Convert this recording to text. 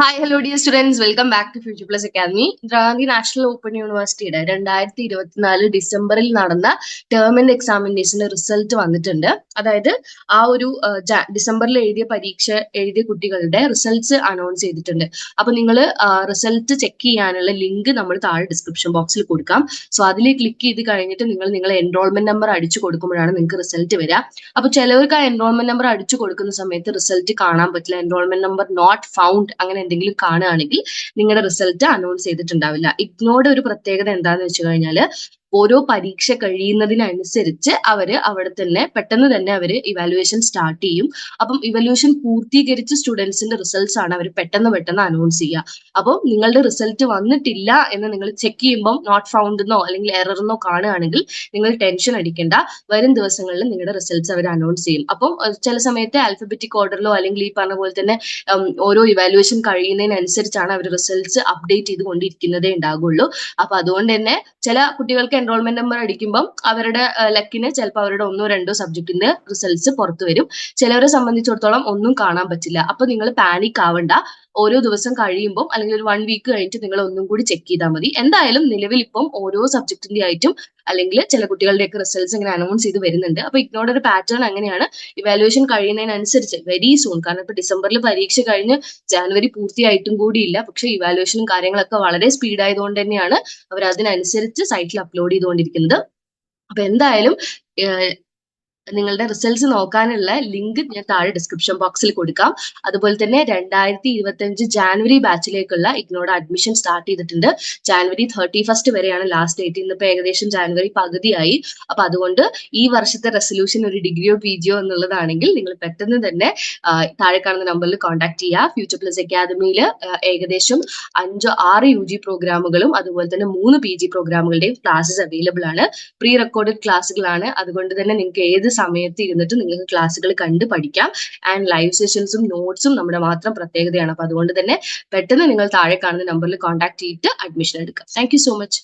Hi hello dear students welcome back to future plus academy Indira Gandhi national open യൂണിവേഴ്സിറ്റിയുടെ രണ്ടായിരത്തി ഇരുപത്തിനാല് ഡിസംബറിൽ നടന്ന ടേം ആൻഡ് എക്സാമിനേഷന്റെ റിസൾട്ട് വന്നിട്ടുണ്ട്. അതായത് ആ ഒരു ഡിസംബറിൽ എഴുതിയ പരീക്ഷ എഴുതിയ കുട്ടികളുടെ റിസൾട്ട്സ് അനൗൺസ് ചെയ്തിട്ടുണ്ട്. അപ്പൊ നിങ്ങൾ റിസൾട്ട് ചെക്ക് ചെയ്യാനുള്ള ലിങ്ക് നമ്മൾ താഴെ ഡിസ്ക്രിപ്ഷൻ ബോക്സിൽ കൊടുക്കാം. സോ അതിൽ ക്ലിക്ക് ചെയ്ത് കഴിഞ്ഞിട്ട് നിങ്ങൾ നിങ്ങളെ എൻറോൾമെന്റ് നമ്പർ അടിച്ചു കൊടുക്കുമ്പോഴാണ് നിങ്ങൾക്ക് റിസൾട്ട് വരിക. അപ്പൊ ചിലവർക്ക് ആ എൻറോൾമെന്റ് നമ്പർ അടിച്ചു കൊടുക്കുന്ന സമയത്ത് റിസൾട്ട് കാണാൻ പറ്റില്ല. എൻറോൾമെന്റ് നമ്പർ നോട്ട് ഫൗണ്ട് അങ്ങനെ എന്തെങ്കിലും കാണുകയാണെങ്കിൽ നിങ്ങളുടെ റിസൾട്ട് അനൗൺസ് ചെയ്തിട്ടുണ്ടാവില്ല. ഇഗ്നോയുടെ ഒരു പ്രത്യേകത എന്താണെന്ന് വെച്ച് കഴിഞ്ഞാൽ ഓരോ പരീക്ഷ കഴിയുന്നതിനനുസരിച്ച് അവർ അവിടെ തന്നെ പെട്ടെന്ന് തന്നെ അവർ ഇവാലുവേഷൻ സ്റ്റാർട്ട് ചെയ്യും. അപ്പം ഇവാലുവേഷൻ പൂർത്തീകരിച്ച സ്റ്റുഡൻസിന്റെ റിസൾട്ട്സ് ആണ് അവർ പെട്ടെന്ന് പെട്ടെന്ന് അനൗൺസ് ചെയ്യുക. അപ്പം നിങ്ങളുടെ റിസൾട്ട് വന്നിട്ടില്ല എന്ന് നിങ്ങൾ ചെക്ക് ചെയ്യുമ്പോൾ നോട്ട് ഫൗണ്ട് എന്നോ അല്ലെങ്കിൽ എറർ എന്നോ കാണുകയാണെങ്കിൽ നിങ്ങൾ ടെൻഷൻ അടിക്കേണ്ട. വരും ദിവസങ്ങളിൽ നിങ്ങളുടെ റിസൾട്ട്സ് അവർ അനൗൺസ് ചെയ്യും. അപ്പം ചില സമയത്ത് ആൽഫബറ്റിക് ഓർഡറിലോ അല്ലെങ്കിൽ ഈ പറഞ്ഞ പോലെ തന്നെ ഓരോ ഇവാലുവേഷൻ കഴിയുന്നതിനനുസരിച്ചാണ് അവർ റിസൾട്ട്സ് അപ്ഡേറ്റ് ചെയ്തുകൊണ്ടിരിക്കുന്നതേ ഉണ്ടാകുള്ളൂ അപ്പൊ അതുകൊണ്ട് തന്നെ ചില കുട്ടികൾക്ക് എൻറോൾമെന്റ് നമ്പർ അടിക്കുമ്പം അവരുടെ ലക്കിന് ചിലപ്പോൾ അവരുടെ ഒന്നോ രണ്ടോ സബ്ജക്റ്റിന്റെ റിസൾട്ട്സ് പുറത്തു വരും. ചിലവരെ സംബന്ധിച്ചിടത്തോളം ഒന്നും കാണാൻ പറ്റില്ല. അപ്പൊ നിങ്ങൾ പാനിക് ആവണ്ട. ഓരോ ദിവസം കഴിയുമ്പോൾ അല്ലെങ്കിൽ ഒരു വൺ വീക്ക് കഴിഞ്ഞിട്ട് നിങ്ങൾ ഒന്നും കൂടി ചെക്ക് ചെയ്താൽ മതി. എന്തായാലും നിലവിൽ ഇപ്പം ഓരോ സബ്ജക്റ്റിന്റെ ആയിട്ടും അല്ലെങ്കിൽ ചില കുട്ടികളുടെയൊക്കെ റിസൾട്ട്സ് ഇങ്ങനെ അനൗൺസ് ചെയ്ത് വരുന്നുണ്ട്. അപ്പൊ ഇഗ്നോയുടെ ഒരു പാറ്റേൺ അങ്ങനെയാണ്. ഇവാലുവേഷൻ കഴിയുന്നതിനനുസരിച്ച് വെരി സൂൺ കാരണം ഇപ്പൊ ഡിസംബറിൽ പരീക്ഷ കഴിഞ്ഞ് ജാനുവരി പൂർത്തിയായിട്ടും കൂടിയില്ല. പക്ഷെ ഇവാലുവേഷനും കാര്യങ്ങളൊക്കെ വളരെ സ്പീഡ് ആയതുകൊണ്ട് തന്നെയാണ് അവർ അതിനനുസരിച്ച് സൈറ്റിൽ അപ്ലോഡ് ചെയ്തുകൊണ്ടിരിക്കുന്നത്. അപ്പൊ എന്തായാലും നിങ്ങളുടെ റിസൾട്ട്സ് നോക്കാനുള്ള ലിങ്ക് ഞാൻ താഴെ ഡിസ്ക്രിപ്ഷൻ ബോക്സിൽ കൊടുക്കാം. അതുപോലെ തന്നെ രണ്ടായിരത്തി ഇരുപത്തി അഞ്ച് ജാനുവരി ബാച്ചിലേക്കുള്ള ഇഗ്നോയുടെ അഡ്മിഷൻ സ്റ്റാർട്ട് ചെയ്തിട്ടുണ്ട്. ജാനുവരി തേർട്ടി ഫസ്റ്റ് വരെയാണ് ലാസ്റ്റ് ഡേറ്റ് ഇന്നിപ്പോ ഏകദേശം ജാനുവരി പകുതിയായി. അപ്പൊ അതുകൊണ്ട് ഈ വർഷത്തെ റെസൊല്യൂഷൻ ഒരു ഡിഗ്രിയോ പി ജിയോ എന്നുള്ളതാണെങ്കിൽ നിങ്ങൾ പെട്ടെന്ന് തന്നെ താഴെ കാണുന്ന നമ്പറിൽ കോൺടാക്ട് ചെയ്യുക. ഫ്യൂച്ചർ പ്ലസ് അക്കാദമിയിൽ ഏകദേശം അഞ്ചോ ആറ് യു ജി പ്രോഗ്രാമുകളും അതുപോലെ തന്നെ മൂന്ന് പി ജി പ്രോഗ്രാമുകളുടെയും ക്ലാസ്സസ് അവൈലബിൾ ആണ്. പ്രീ റെക്കോർഡഡ് ക്ലാസ്സുകളാണ് അതുകൊണ്ട് തന്നെ നിങ്ങൾക്ക് ഏത് സമയത്ത് ഇരുന്നിട്ട് നിങ്ങൾക്ക് ക്ലാസ്സുകൾ കണ്ട് പഠിക്കാം. ആൻഡ് ലൈവ് സെഷൻസും നോട്ട്സും നമ്മുടെ മാത്രം പ്രത്യേകതയാണ്. അപ്പൊ അതുകൊണ്ട് തന്നെ പെട്ടെന്ന് നിങ്ങൾ താഴെ കാണുന്ന നമ്പറിൽ കോൺടാക്ട് ചെയ്തിട്ട് അഡ്മിഷൻ എടുക്കാം താങ്ക് സോ മച്ച്